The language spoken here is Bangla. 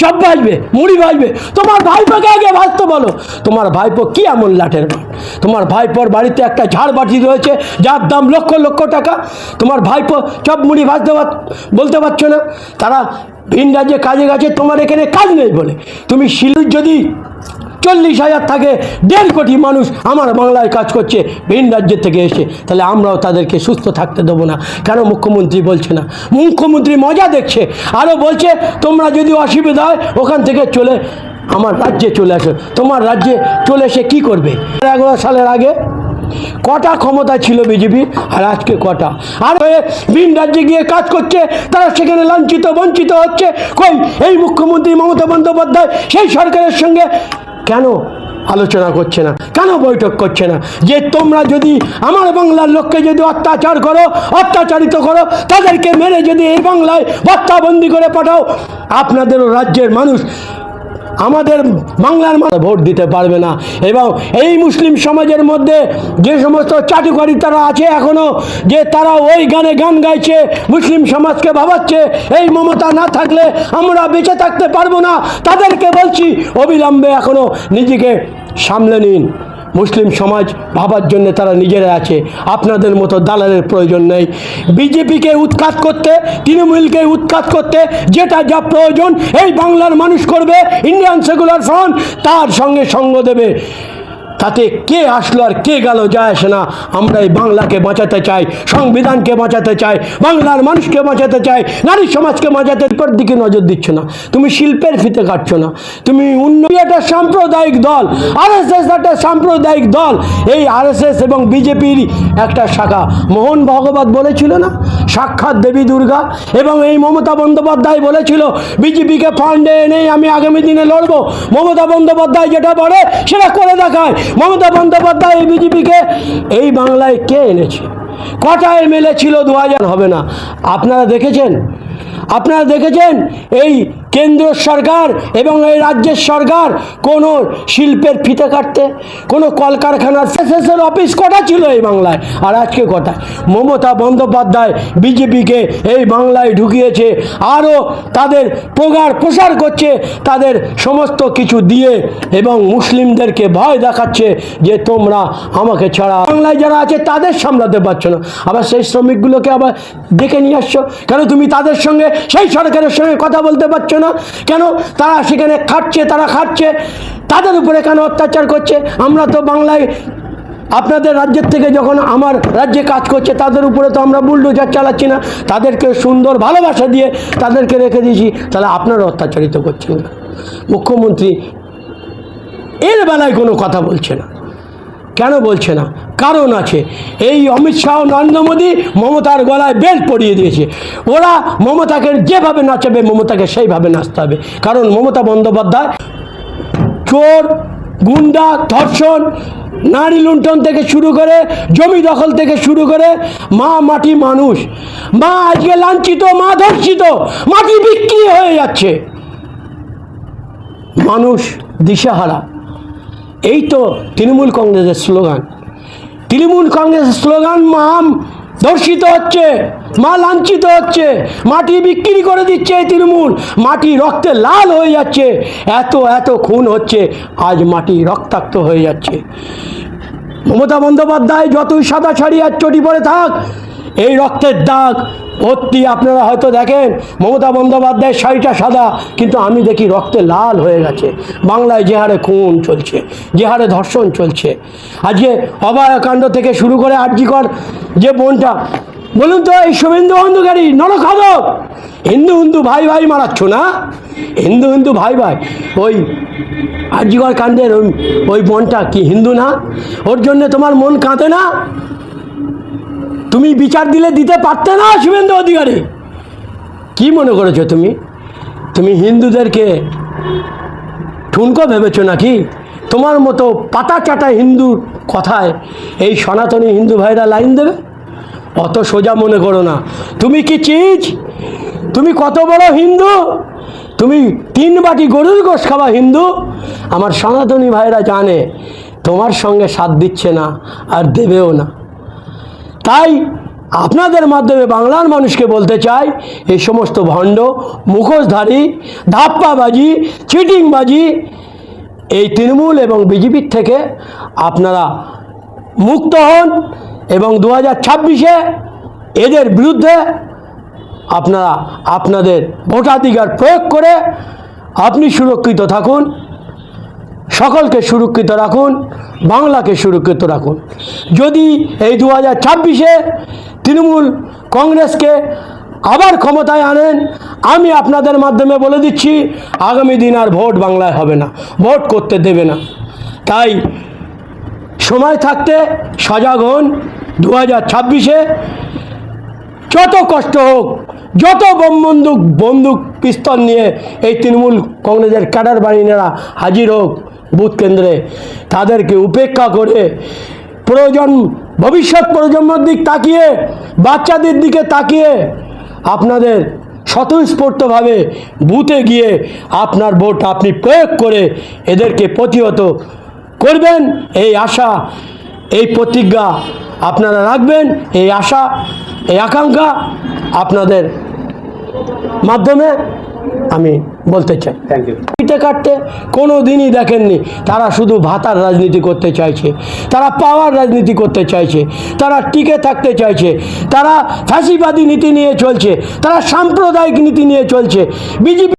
চপ ভাজবে, মুড়ি ভাজবে। তোমার ভাইপোকে আগে ভাজতে বলো? তোমার ভাইপো কি এমন লাঠের তোমার ভাইপোর বাড়িতে একটা ঝাড় বাটি রয়েছে, যার দাম লক্ষ লক্ষ টাকা। তোমার ভাইপো চপ মুড়ি ভাজতে বলতে পারছ না? তারা ভিন রাজ্যে কাজে গেছে, তোমার এখানে কাজ নেই বলে। তুমি শিলুর যদি চল্লিশ হাজার থাকে, দেড় কোটি মানুষ আমার বাংলায় কাজ করছে, ভিন রাজ্যের থেকে এসে। তাহলে আমরাও তাদেরকে সুস্থ থাকতে দেবো না। কেন মুখ্যমন্ত্রী বলছে না? মুখ্যমন্ত্রী মজা দেখছে। আরও বলছে, তোমরা যদি অসুবিধা হয়, ওখান থেকে চলে, আমার রাজ্যে চলে আসো। তোমার রাজ্যে চলে এসে কী করবে? এগারো সালের আগে কটা ক্ষমতা ছিল বিজেপি, আর আজকে কটা? আর ভিন রাজ্যে গিয়ে কাজ করছে, তারা সেখানে লাঞ্ছিত, বঞ্চিত হচ্ছে। কই? এই মুখ্যমন্ত্রী মমতা বন্দ্যোপাধ্যায়, সেই সরকারের সঙ্গে কেন আলোচনা করছে না? কেন বৈঠক করছে না? যে তোমরা যদি আমার বাংলার লোককে যদি অত্যাচার করো, অত্যাচারিত করো, তাদেরকে মেরে যদি এই বাংলায় বত্তাবন্দি করে পাঠাও, আপনাদেরও রাজ্যের মানুষ আমাদের বাংলার মানুষ ভোট দিতে পারবে না। এবং এই মুসলিম সমাজের মধ্যে যে সমস্ত চাটুকারি তারা আছে এখনও যে তারা ওই গানে গান গাইছে, মুসলিম সমাজকে ভাবাচ্ছে, এই মমতা না থাকলে আমরা বেঁচে থাকতে পারব না। তাদেরকে বলছি, অবিলম্বে এখনও নিজেকে সামলে নিন। মুসলিম সমাজ ভাবার জন্য তারা নিজেরা আছে। আপনাদের মতো দালালের প্রয়োজন নেই। বিজেপিকে উৎখাত করতে, তৃণমূলকে উৎখাত করতে যেটা যা প্রয়োজন, এই বাংলার মানুষ করবে, ইন্ডিয়ান সেকুলার ফ্রন্ট তার সঙ্গে সঙ্গ দেবে। তাতে কে আসলো আর কে গেল যায় আসে না। আমরা এই বাংলাকে বাঁচাতে চাই, সংবিধানকে বাঁচাতে চাই, বাংলার মানুষকে বাঁচাতে চাই, নারী সমাজকে বাঁচাতে পর দিকে নজর দিচ্ছ না। তুমি শিল্পের ফিতে কাটছ না। তুমি উন্নতি একটা সাম্প্রদায়িক দল। আরএসএস একটা সাম্প্রদায়িক দল। এই আরএসএস এবং বিজেপির একটা শাখা। মোহন ভগবত বলেছিল না? সাক্ষাৎ দেবী দুর্গা এবং এই মমতা বন্দ্যোপাধ্যায় বলেছিল, বিজেপিকে ফান্ডে এনে আমি আগামী দিনে লড়বো। মমতা বন্দ্যোপাধ্যায় যেটা বলে, সেটা করে দেখায়। মমতা বন্দ্যোপাধ্যায় এই বিজেপিকে, এই বাংলায় কে এনেছে? কটা এমএলএ ছিল? দু হাজার হবে না। আপনারা দেখেছেন? আপনারা দেখেছেন এই কেন্দ্র সরকার এবং এই রাজ্যের সরকার কোনো শিল্পের ফিতে কাটতে, কোনো কলকারখানার এসএসের অফিস কটা ছিল এই বাংলায়? আর আজকে কটা? মমতা বন্দ্যোপাধ্যায় বিজেপিকে এই বাংলায় ঢুকিয়েছে, আরও তাদের প্রগাঢ় প্রসার করছে, তাদের সমস্ত কিছু দিয়ে এবং মুসলিমদেরকে ভয় দেখাচ্ছে যে তোমরা আমাকে ছাড়া বাংলায় যারা আছে তাদের সামলাতে পারছ না। আবার সেই শ্রমিকগুলোকে আবার ডেকে নিয়ে আসছো। কেন তুমি তাদের সঙ্গে সেই সরকারের সঙ্গে কথা বলতে পারছ না। কেন? তারা সেখানে খাটছে, তারা খাচ্ছে তাদের উপরে কেন অত্যাচার করছে? আমরা তো বাংলায় আপনাদের রাজ্যের থেকে যখন আমার রাজ্যে কাজ করছে, তাদের উপরে তো আমরা বুলডোজার চালাচ্ছি না। তাদেরকে সুন্দর ভালোবাসা দিয়ে তাদেরকে রেখে দিয়েছি। তাহলে আপনারা অত্যাচারিত করছেন মুখ্যমন্ত্রী এর বেলায় কোনো কথা বলছে না। কেন বলছে না? কারণ আছে। এই অমিত শাহ, নরেন্দ্র মোদী মমতার গলায় বেল্ট পরিয়ে দিয়েছে। ওরা মমতাকে যেভাবে নাচাবে, মমতাকে সেইভাবে নাচতে হবে। কারণ মমতা বন্দ্যোপাধ্যায় চোর, গুন্ডা, ধর্ষণ, নারী লুণ্ঠন থেকে শুরু করে, জমি দখল থেকে শুরু করে, মা মাটি মানুষ। মা আজকে লাঞ্ছিত, মা ধর্ষিত, মাটি বিক্রি হয়ে যাচ্ছে। মানুষ দিশাহারা। এই তো তৃণমূল কংগ্রেসের স্লোগান। তৃণমূল কংগ্রেসের স্লোগান মা ধর্ষিত হচ্ছে, মা লাঞ্ছিত হচ্ছে, মাটি বিক্রি করে দিচ্ছে এই তৃণমূল, মাটি রক্তে লাল হয়ে যাচ্ছে, এত এত খুন হচ্ছে, আজ মাটি রক্তাক্ত হয়ে যাচ্ছে। মমতা বন্দ্যোপাধ্যায় যতই সাদা শাড়ি আর চটি পরে থাক, এই রক্তের দাগ ভর্তি আপনারা হয়তো দেখেন, মমতা বন্দ্যোপাধ্যায়ের শাড়িটা সাদা, কিন্তু আমি দেখি রক্তে লাল হয়ে গেছে। বাংলায় যে হারে খুন চলছে, যে হারে ধর্ষণ চলছে। আজকে অভয়াকাণ্ড থেকে শুরু করে আর্যিকর যে বোনটা। বলুন তো, এই শুভেন্দু অন্ধকারী নরখাদক হিন্দু হিন্দু ভাই ভাই মারাচ্ছ না? হিন্দু হিন্দু ভাই ভাই, ওই আর্যিকর কাণ্ডের ওই ওই বোনটা কি হিন্দু না? ওর জন্য তোমার মন কাঁদে না? তুমি বিচার দিলে দিতে পারতে না শুভেন্দু অধিকারী। কি মনে করেছ তুমি? তুমি হিন্দুদেরকে ঠুনকো ভেবেছো নাকি? তোমার মতো পাতা চাটা হিন্দুর কথায় এই সনাতনী হিন্দু ভাইরা লাইন দেবে? অত সোজা মনে করো না। তুমি কি চিজ? তুমি কত বড় হিন্দু? তুমি তিন বাটি গরুর গোশ খাওয়া হিন্দু? আমার সনাতনী ভাইরা জানে, তোমার সঙ্গে সাথ দিচ্ছে না আর দেবেও না। তাই আপনাদের মাধ্যমে বাংলার মানুষকে বলতে চাই, এই সমস্ত ভণ্ড, মুখোশধারী, ধাপ্পাবাজি, চিটিংবাজি, এই তৃণমূল এবং বিজেপির থেকে আপনারা মুক্ত হন এবং দু হাজার ছাব্বিশে এদের বিরুদ্ধে আপনারা আপনাদের ভোটাধিকার প্রয়োগ করে আপনি সুরক্ষিত থাকুন। সকলকে সুরক্ষিত রাখুন, বাংলাকে সুরক্ষিত রাখুন। যদি এই দু হাজার ছাব্বিশে তৃণমূল কংগ্রেসকে আবার ক্ষমতায় আনেন, আমি আপনাদের মাধ্যমে বলে দিচ্ছি, আগামী দিন আর ভোট বাংলায় হবে না, ভোট করতে দেবে না। তাই সময় থাকতে সজাগ হন দু হাজার ছাব্বিশে যত কষ্ট হোক, যত বোম বন্দুক বন্দুক পিস্তল নিয়ে এই তৃণমূল কংগ্রেসের ক্যাডার বাহিনীরা হাজির হোক বুথ কেন্দ্রে তাদেরকে উপেক্ষা করে প্রয়োজন, ভবিষ্যৎ প্রজন্মের দিক তাকিয়ে, বাচ্চাদের দিকে তাকিয়ে আপনাদের স্বতঃস্ফূর্তভাবে বুথে গিয়ে আপনার ভোট আপনি প্রয়োগ করে এদেরকে প্রতিহত করবেন। এই আশা, এই প্রতিজ্ঞা আপনারা রাখবেন। এই আশা, এই আকাঙ্ক্ষা আপনাদের মাধ্যমে আমি বলতে চাই। পিঠে কাটতে কোনো দিনই দেখেননি। তারা শুধু ভাতার রাজনীতি করতে চাইছে। তারা পাওয়ার রাজনীতি করতে চাইছে। তারা টিকে থাকতে চাইছে। তারা ফাঁসিবাদী নীতি নিয়ে চলছে। তারা সাম্প্রদায়িক নীতি নিয়ে চলছে। বিজেপি